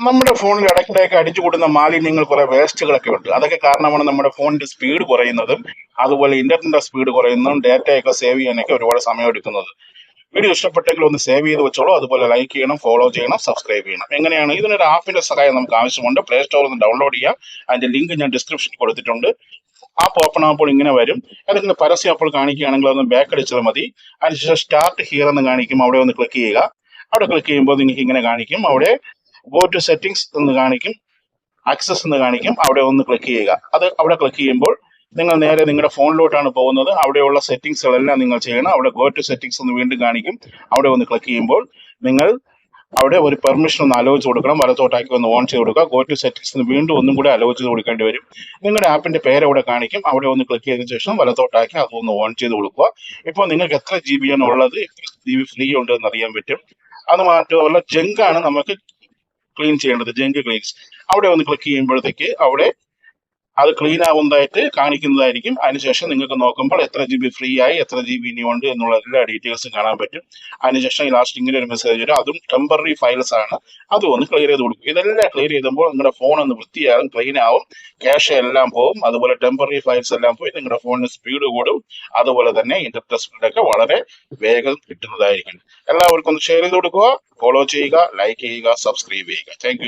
നമ്മുടെ ഫോണിൽ ഇടയ്ക്കിടെയൊക്കെ അടിച്ചു കൂടുന്ന മാലിന്യങ്ങൾ കുറെ വേസ്റ്റുകളൊക്കെ ഉണ്ട്. അതൊക്കെ കാരണമാണ് നമ്മുടെ ഫോണിന്റെ സ്പീഡ് കുറയുന്നതും അതുപോലെ ഇന്റർനെറ്റിന്റെ സ്പീഡ് കുറയുന്നതും ഡാറ്റയൊക്കെ സേവ് ചെയ്യാനൊക്കെ ഒരുപാട് സമയം എടുക്കുന്നത്. വീഡിയോ ഇഷ്ടപ്പെട്ടെങ്കിൽ ഒന്ന് സേവ് ചെയ്ത് വെച്ചോളൂ. അതുപോലെ ലൈക്ക് ചെയ്യണം ഫോളോ ചെയ്യണം സബ്സ്ക്രൈബ് ചെയ്യണം. എങ്ങനെയാണ്? ഇതിനൊരു ആപ്പിന്റെ സഹായം നമുക്ക് ആവശ്യമുണ്ട്. പ്ലേ സ്റ്റോറിൽ നിന്ന് ഡൗൺലോഡ് ചെയ്യാം. അതിന്റെ ലിങ്ക് ഞാൻ ഡിസ്ക്രിപ്ഷനിൽ കൊടുത്തിട്ടുണ്ട്. ആപ്പ് ഓപ്പൺ ആകുമ്പോൾ ഇങ്ങനെ വരും. ഏതെങ്കിലും പരസ്യം അപ്പോൾ കാണിക്കുകയാണെങ്കിൽ അതൊന്ന് ബാക്ക് അടിച്ചാൽ മതി. അതിനുശേഷം സ്റ്റാർട്ട് ഹിയർ എന്ന് കാണിക്കും. അവിടെ ഒന്ന് ക്ലിക്ക് ചെയ്യുക. അവിടെ ക്ലിക്ക് ചെയ്യുമ്പോൾ നിങ്ങൾക്ക് ഇങ്ങനെ കാണിക്കും. അവിടെ ഗോ ടു സെറ്റിംഗ്സ് എന്ന് കാണിക്കും. ആക്സസ് എന്ന് കാണിക്കും. അവിടെ ഒന്ന് ക്ലിക്ക് ചെയ്യുക. അത് അവിടെ ക്ലിക്ക് ചെയ്യുമ്പോൾ നിങ്ങൾ നേരെ നിങ്ങളുടെ ഫോണിലോട്ടാണ് പോകുന്നത്. അവിടെയുള്ള സെറ്റിംഗ്സുകളെല്ലാം നിങ്ങൾ ചെയ്യണം. അവിടെ ഗോ ടു സെറ്റിംഗ്സ് എന്ന് വീണ്ടും കാണിക്കും. അവിടെ ഒന്ന് ക്ലിക്ക് ചെയ്യുമ്പോൾ നിങ്ങൾ അവിടെ ഒരു പെർമിഷൻ ഒന്ന് അലോചിച്ച് കൊടുക്കണം. വലത്തോട്ടാക്കി ഒന്ന് ഓൺ ചെയ്ത് കൊടുക്കുക. ഗോ ടു സെറ്റിംഗ്സ് വീണ്ടും ഒന്നും കൂടെ അലോചിച്ച് കൊടുക്കേണ്ടി വരും. നിങ്ങളുടെ ആപ്പിന്റെ പേര് അവിടെ കാണിക്കും. അവിടെ ഒന്ന് ക്ലിക്ക് ചെയ്തതിനു ശേഷം വലത്തോട്ടാക്കി അതൊന്ന് ഓൺ ചെയ്ത് കൊടുക്കുക. ഇപ്പോൾ നിങ്ങൾക്ക് എത്ര ജി ബി ആണ് ഉള്ളത്? എത്ര ജി ബി ഫ്രീ ഉണ്ട് എന്ന് അറിയാൻ പറ്റും. അത് മാത്രമല്ല ജങ്കാണ് നമുക്ക് ക്ലീൻ ചെയ്യേണ്ടത് ജങ്ക് ക്ലീൻസ് അവിടെ ഒന്ന് ക്ലിക്ക് ചെയ്യുമ്പോഴത്തേക്ക് അവിടെ അത് ക്ലീൻ ആവുന്നതായിട്ട് കാണിക്കുന്നതായിരിക്കും. അതിനുശേഷം നിങ്ങൾക്ക് നോക്കുമ്പോൾ എത്ര ജി ബി ഫ്രീ ആയി എത്ര ജി ബി ഇനി ഉണ്ട് എന്നുള്ള എല്ലാ ഡീറ്റെയിൽസും കാണാൻ പറ്റും. അതിനുശേഷം ലാസ്റ്റ് ഇങ്ങനെ ഒരു മെസ്സേജ് വരും. അതും ടെമ്പററി ഫയൽസ് ആണ്. അതും ഒന്ന് ക്ലിയർ ചെയ്ത് കൊടുക്കും. ഇതെല്ലാം ക്ലിയർ ചെയ്തുമ്പോൾ നിങ്ങളുടെ ഫോൺ ഒന്ന് വൃത്തിയാകും ക്ലീൻ ആവും. ക്യാഷ് എല്ലാം പോകും. അതുപോലെ ടെമ്പററി ഫയൽസ് എല്ലാം പോയി നിങ്ങളുടെ ഫോണിന് സ്പീഡ് കൂടും. അതുപോലെ തന്നെ ഇന്റർനെറ്റ് സ്പീഡ് ഒക്കെ വളരെ വേഗം കിട്ടുന്നതായിരിക്കും. എല്ലാവർക്കും ഒന്ന് ഷെയർ ചെയ്ത് കൊടുക്കുക. ഫോളോ ചെയ്യുക ലൈക്ക് ചെയ്യുക സബ്സ്ക്രൈബ് ചെയ്യുക. താങ്ക്